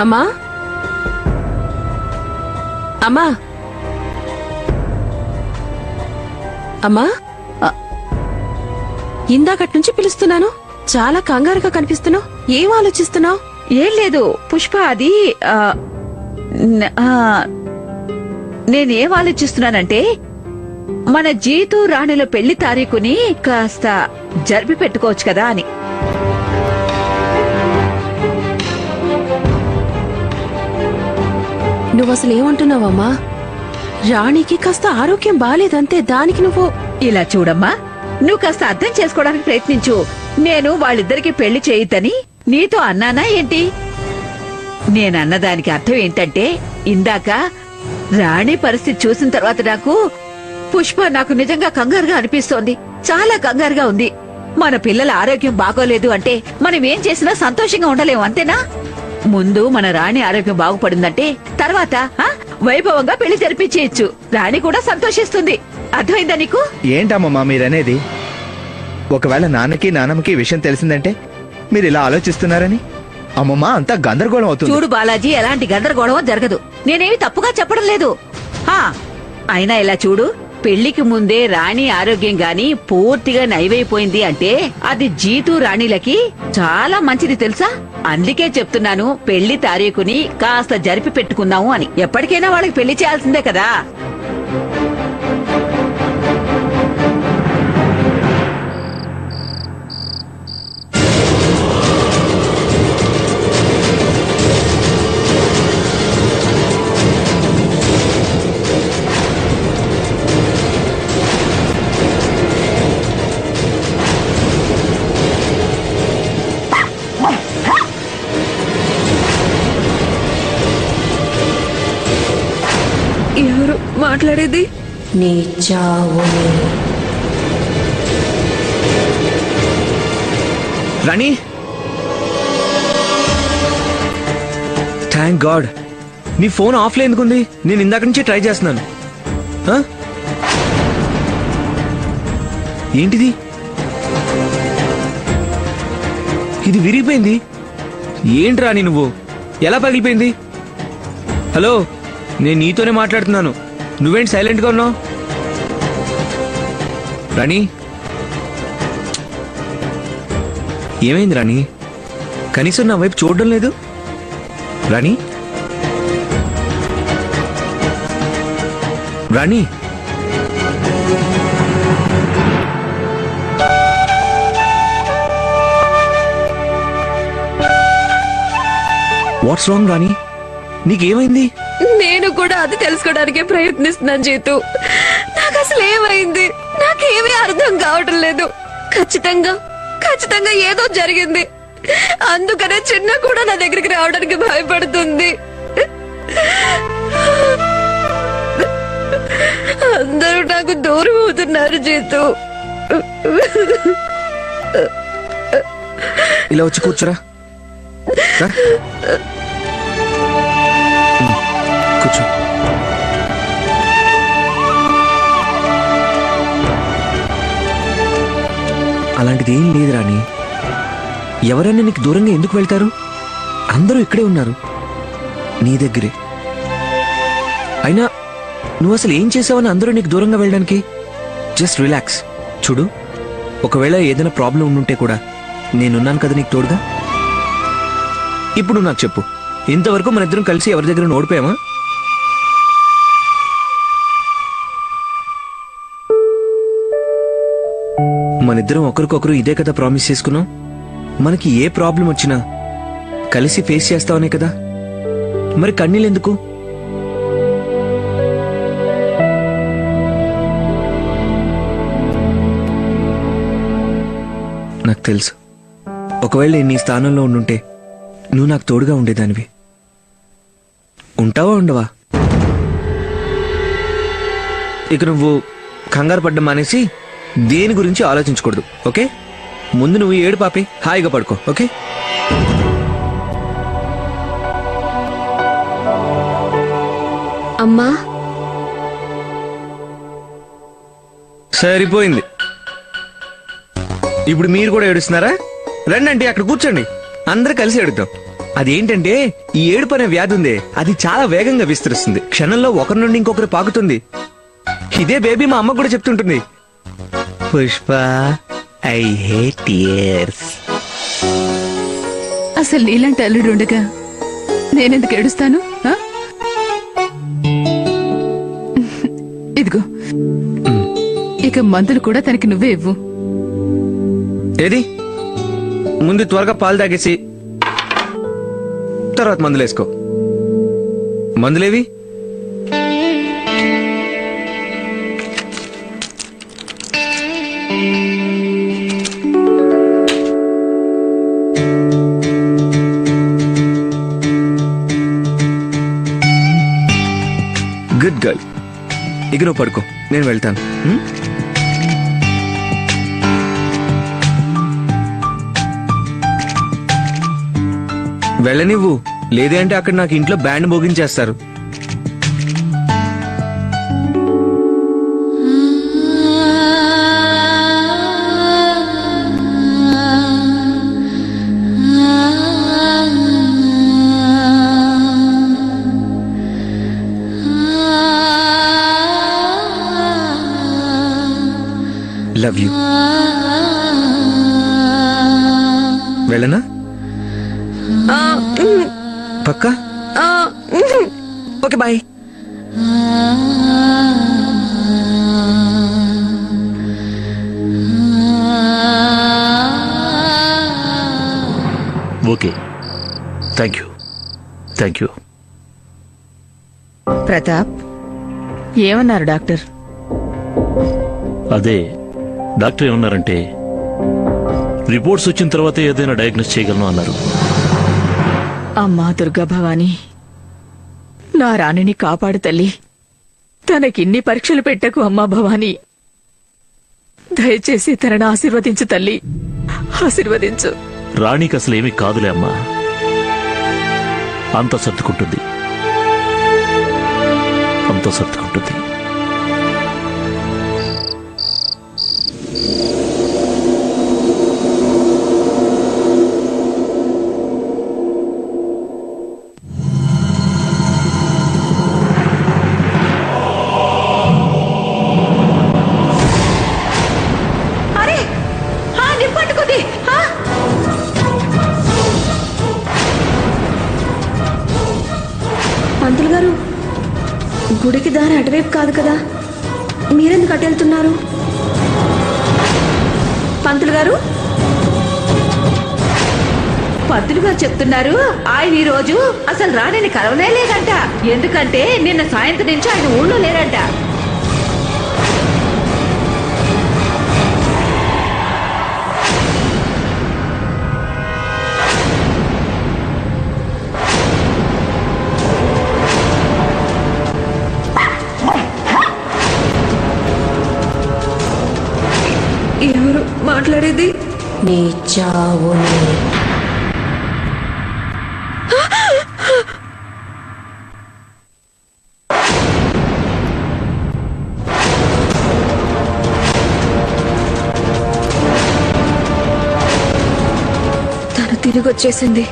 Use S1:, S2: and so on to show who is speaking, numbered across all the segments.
S1: అమ్మా? అమ్మా? అమ్మా? ఇందాకటి నుంచి పిలుస్తున్నాను. చాలా కంగారుగా కనిపిస్తున్నావు. ఏం ఆలోచిస్తున్నావు?
S2: ఏం లేదు. పుష్ప అది ఆ, నేనేం ఆలోచిస్తున్నానంటే మన జీతు రాణిలో పెళ్ళి తారీఖుని కాస్త జరిపి పెట్టుకోవచ్చు కదా అని.
S1: నువ్వు అసలు ఏమంటున్నావమ్మా రాణికి కాస్త ఆరోగ్యం బాలేదంతే దానికి నువ్వు
S2: ఇలా చూడమ్మా. నువ్వు కాస్త అర్థం చేసుకోవడానికి ప్రయత్నించు. నేను వాళ్ళిద్దరికి పెళ్ళి చేయొద్దని. నీతో అన్నానా ఏంటి? నేనన్నదానికి అర్థం ఏంటంటే ఇందాక రాణి పరిస్థితి చూసిన తర్వాత నాకు పుష్ప నాకు నిజంగా కంగారుగా అనిపిస్తోంది. చాలా కంగారుగా ఉంది. మన పిల్లల ఆరోగ్యం బాగోలేదు అంటే మనం ఏం చేసినా సంతోషంగా ఉండలేము అంతేనా? ముందు మన రాణి ఆరోగ్యం బాగుపడిందంటే తర్వాత వైభవంగా పెళ్ళి జరిపించేయచ్చు. రాణి కూడా సంతోషిస్తుంది. అర్థమైందా నీకు?
S3: ఏంటమ్మమ్మా మీరనేది? ఒకవేళ నాన్నకి నాన్నమ్మకి ఈ విషయం తెలిసిందంటే మీరు ఇలా ఆలోచిస్తున్నారని? అమ్మమ్మ అంతా గందరగోళం అవుతుంది.
S2: చూడు బాలాజీ ఎలాంటి గందరగోళం జరగదు. నేనేమి తప్పుగా చెప్పడం లేదు. అయినా ఇలా చూడు. పెళ్ళికి ముందే రాణి ఆరోగ్యం గాని పూర్తిగా నైవైపోయింది అంటే అది జీతు రాణిలకి చాలా మంచిది తెలుసా? అందుకే చెప్తున్నాను పెళ్ళి తారీఖుని కాస్త జరిపి పెట్టుకుందాము అని. ఎప్పటికైనా వాళ్ళకి పెళ్ళి చేయాల్సిందే కదా.
S1: మాట్లాడేది? నీ చావుని.
S3: రాణి? థ్యాంక్ గాడ్ నీ ఫోన్ ఆఫ్ ఎందుకుంది? నేను ఇందాక నుంచి ట్రై చేస్తున్నాను? ఏంటిది? ఇది విరిగిపోయింది. ఏంటి రాణి నువ్వు? ఎలా పగిలిపోయింది? హలో నేను నీతోనే మాట్లాడుతున్నాను. నువ్వేంటి సైలెంట్గా ఉన్నావు? రాణి? ఏమైంది రాణి? కనీసం నా వైపు చూడడం లేదు? రాణి? రాణి? What's wrong Rani? నీకేమైంది?
S1: నేను కూడా అది తెలుసుకోవడానికే ప్రయత్నిస్తున్నాను జీతు. నాకు అసలు ఏమైంది? నాకేమీ అర్థం కావటం లేదు. ఖచ్చితంగా ఖచ్చితంగా ఏదో జరిగింది. అందుకనే చిన్న కూడా నా దగ్గరికి రావడానికి భయపడుతుంది. అందరూ నాకు దూరం అవుతున్నారు జీతు.
S3: ఇలా వచ్చి కూర్చురా. కూర్చో. అలాంటిది ఏం లేదు రాణి. ఎవరైనా నీకు దూరంగా ఎందుకు వెళ్తారు? అందరూ ఇక్కడే ఉన్నారు. నీ దగ్గరే. అయినా నువ్వు అసలు ఏం చేసావని అందరూ నీకు దూరంగా వెళ్ళడానికి? Just relax. చూడు ఒకవేళ ఏదైనా ప్రాబ్లం ఉండుంటే కూడా నేనున్నాను కదా నీకు తోడుగా? ఇప్పుడు నాకు చెప్పు. ఇంతవరకు మన ఇద్దరం కలిసి ఎవరి దగ్గర ఓడిపోయామా మనిద్దరం ఒకరికొకరు ఇదే కదా ప్రామిస్ చేసుకున్నాం? మనకి ఏ ప్రాబ్లం వచ్చినా కలిసి ఫేస్ చేస్తావనే కదా? మరి కన్నీళ్ళెందుకు? నాకు తెలుసు. ఒకవేళ నీ స్థానంలో ఉండుంటే నువ్వు నాకు తోడుగా ఉండేదానివి. ఉంటావా ఉండవా? ఇక నువ్వు కంగారు పడ్డం మానేసి దేని గురించి ఆలోచించకూడదు ఓకే? ముందు నువ్వు ఏడు పాపి హాయిగా పడుకో ఓకే?
S1: అమ్మా?
S3: సరిపోయింది. ఇప్పుడు మీరు కూడా ఏడుస్తున్నారా? రండి అక్కడ కూర్చోండి. అందరు కలిసి ఏడుద్దాం. అదేంటంటే ఈ ఏడుపు అనే వ్యాధి ఉందే అది చాలా వేగంగా విస్తరిస్తుంది. క్షణంలో ఒకరి నుండి ఇంకొకరు పాకుతుంది. ఇదే బేబీ మా అమ్మ కూడా చెప్తుంటుంది. పుష్ప ఐ హేట్ ఇయర్స్
S4: అసలు నీలాంటి అల్లుడు ఉండగా నేనెందుకు ఏడుస్తాను? ఇదిగో. ఇక మందులు కూడా తనకి నువ్వే ఇవ్వు.
S3: ఏది? ముందు త్వరగా పాలు తాగేసి తర్వాత మందులు వేసుకో మందులేవి? గర్ల్ ఇక నువ్వు పడుకో నేను వెళ్తాను. వెళ్ళనివ్వు. లేదే అంటే అక్కడ నాకు ఇంట్లో బ్యాండ్ మోగించేస్తారు. లవ్ యూ వెళ్ళనా? పక్కా?
S1: ఆ, ఉమ్.
S3: Okay bye.
S5: Okay. Thank you. Thank you.
S4: Pratap ఏమన్నారు డాక్టర్?
S5: అదే డాక్టర్ ఏమన్నారంటే రిపోర్ట్స్ వచ్చిన తర్వాత ఏదైనా డయాగ్నోస్ చేయగలను అన్నారు.
S4: అమ్మా దుర్గా భవాని నా రాణిని కాపాడు తల్లి. తనకిన్ని పరీక్షలు పెట్టకు అమ్మా భవాని. దయచేసి తనను ఆశీర్వదించు తల్లి. ఆశీర్వదించు.
S5: రాణికి అసలు ఏమీ కాదులే అమ్మా. అంత సర్దుకుంటుంది. అంత సర్దుకుంటుంది.
S2: Thank
S1: you. గారు
S2: చెప్తున్నారు. ఆయన ఈ రోజు అసలు రాణిని కలవనే లేదంట. ఎందుకంటే నిన్న సాయంత్రం నుంచి ఆయన ఊళ్ళో లేరంట.
S1: ఎవరు మాట్లాడేది?
S6: నీ చావు
S1: నీ తిరిగి వచ్చేసింది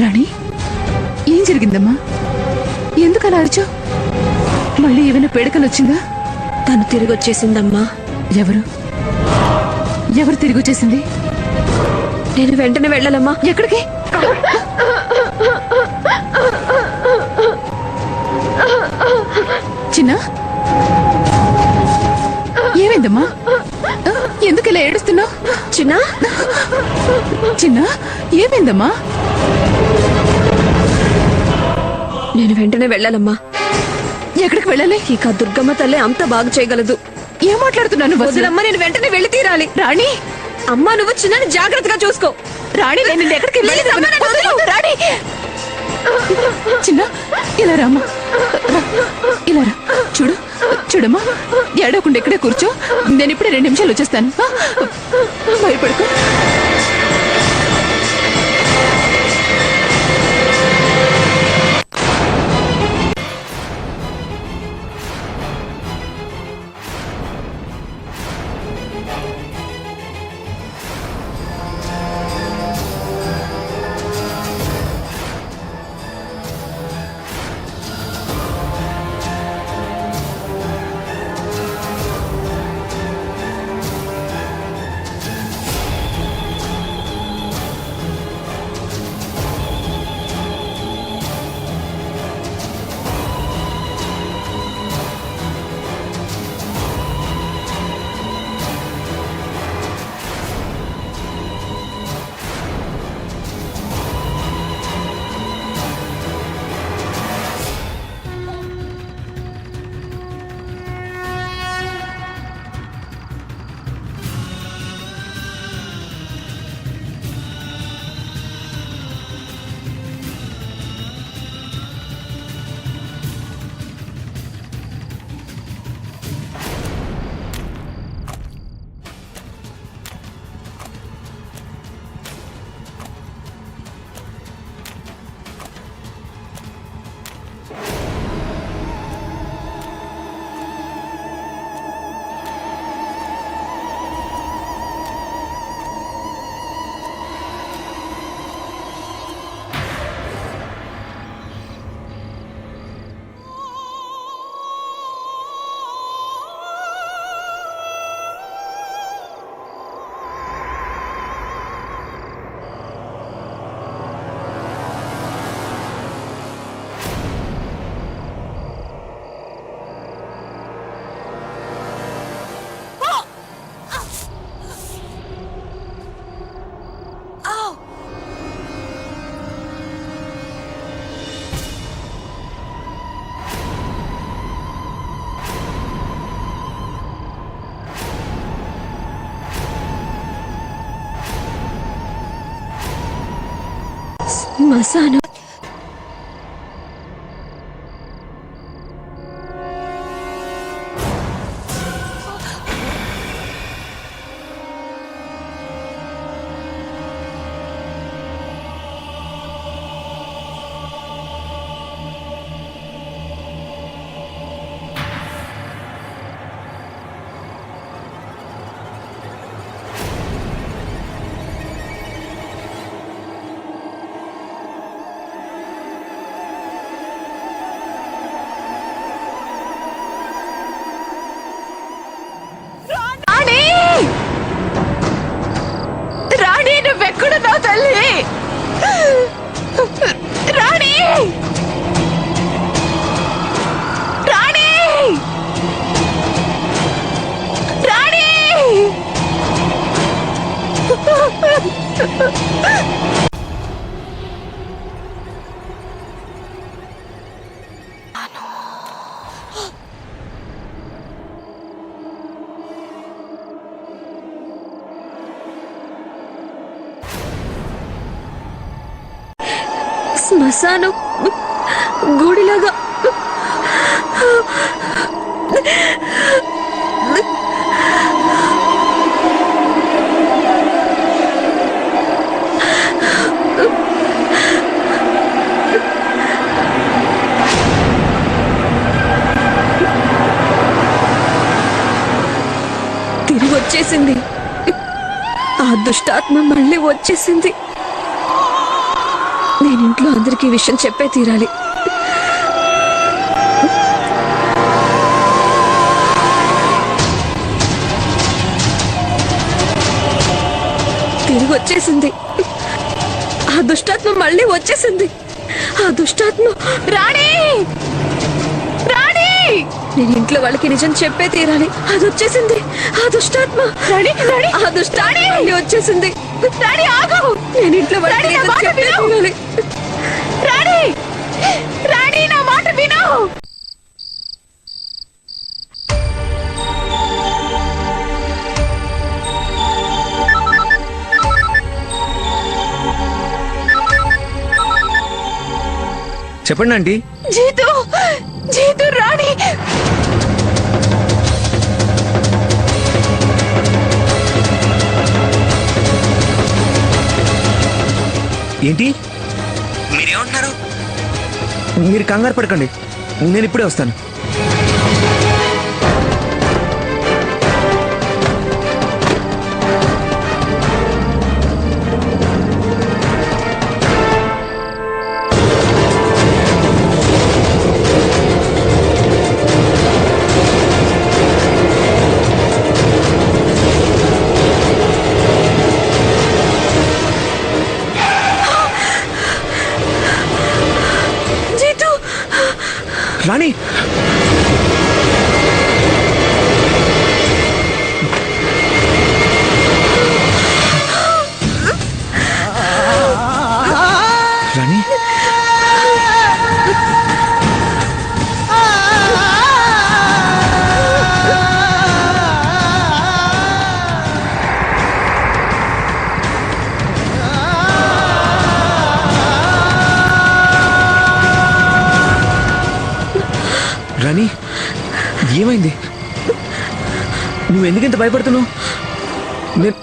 S4: రాణి ఏం జరిగిందమ్మా? ఎందుకు అలా అరిచావు? మళ్ళీ ఏమైనా పేడకలు వచ్చిందా
S1: తను తిరిగి వచ్చేసిందమ్మా
S4: ఎవరు? ఎవరు తిరిగి వచ్చేసింది
S1: నేను వెంటనే వెళ్ళాలమ్మా.
S4: ఎక్కడికి? చిన్న? ఏమైందమ్మా? ఎందుకు ఇలా ఏడుస్తున్నావు?
S1: చిన్న?
S4: చిన్న ఏమైందమ్మా?
S1: నేను వెంటనే వెళ్ళాలమ్మా.
S4: ఎక్కడికి వెళ్ళాలి?
S1: ఇక దుర్గమ్మ తల్లి అంత బాగు చేయగలదు.
S4: ఏం మాట్లాడుతున్నాను వదిలమ్మ
S1: నేను వెంటనే వెళ్ళి తీరాలి.
S4: రాణి?
S1: అమ్మా నువ్వు చిన్నని జాగ్రత్తగా చూసుకో.
S4: రాణి నేను ఎక్కడికి. రాణి! చిన్న ఇలా రామ్మా. ఇలా రా. చూడు చూడమ్మా ఏడవకుండా ఇక్కడే కూర్చో. నేను ఇప్పుడే రెండు నిమిషాలు వచ్చేస్తాను. భయపడుకో.
S1: శ్మశానం
S4: నువ్వెక్కడున్నావు తల్లి రాణి రాణి
S1: శ్మశానం గుడిలాగా. తిరిగి వచ్చేసింది. ఆ దుష్టాత్మ మళ్ళీ వచ్చేసింది. నేను ఇంట్లో అందరికీ విషయం చెప్పే తీరాలి. తిరిగి వచ్చేసింది. ఆ దుష్టాత్మ మళ్ళీ వచ్చేసింది. ఆ దుష్టాత్మ
S4: రాణి! రాణి!
S1: నేను ఇంట్లో వాళ్ళకి నిజం చెప్పే తీరాలి. అది వచ్చేసింది. ఆ దుష్టాత్మ
S4: రాణి రాణి!
S1: ఆ మళ్ళీ వచ్చేసింది.
S4: ఆగు!
S1: నేను ఇంట్లో
S4: నా మాట విను. నా మాట విను!
S3: చెప్పండి ఆంటీ.
S4: జీతు! జీతు
S3: ఏంటి? మీరేమంటున్నారు? మీరు కంగారు పడకండి. నేను ఇప్పుడే వస్తాను. ఎందుకింత భయపడుతున్నావు? నేను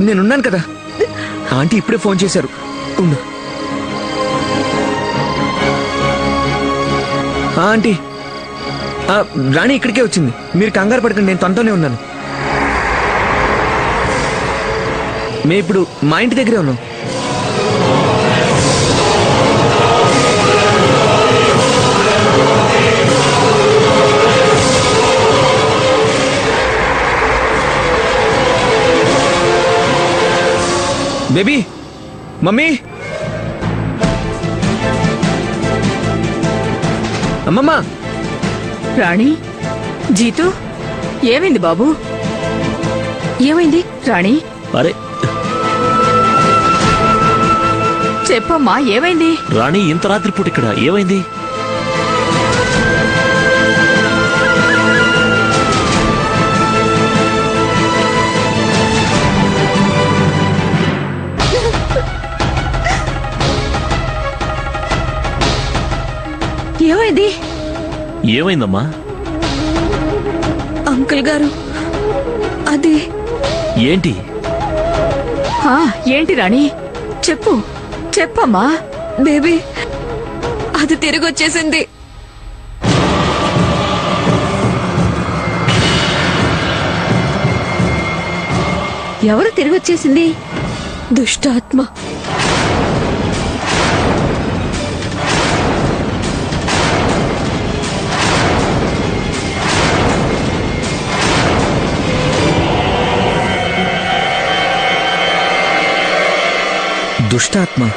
S3: నేనున్నాను కదా. ఆంటీ ఇప్పుడే ఫోన్ చేశారు. ఉండు. ఆంటీ. రాణి ఇక్కడికే వచ్చింది. మీరు కంగారు పడకండి నేను తనతోనే ఉన్నాను. మేము ఇప్పుడు మా ఇంటి దగ్గరే ఉన్నాం. Baby mummy. అమ్మమ్మ.
S4: రాణి జీతు ఏమైంది బాబు? ఏమైంది రాణి?
S5: అరే.
S4: చెప్పమ్మా ఏమైంది?
S5: రాణి ఇంత రాత్రిపూట ఇక్కడ ఏమైంది? ఏమైందమ్మా?
S1: అంకుల్ గారు అది.
S5: ఏంటి?
S4: ఆ, ఏంటి రాణి? చెప్పు చెప్పమ్మా.
S1: బేబీ అది తిరిగి వచ్చేసింది
S2: ఎవరు తిరిగి వచ్చేసింది
S1: దుష్టాత్మ.
S3: Душтатма.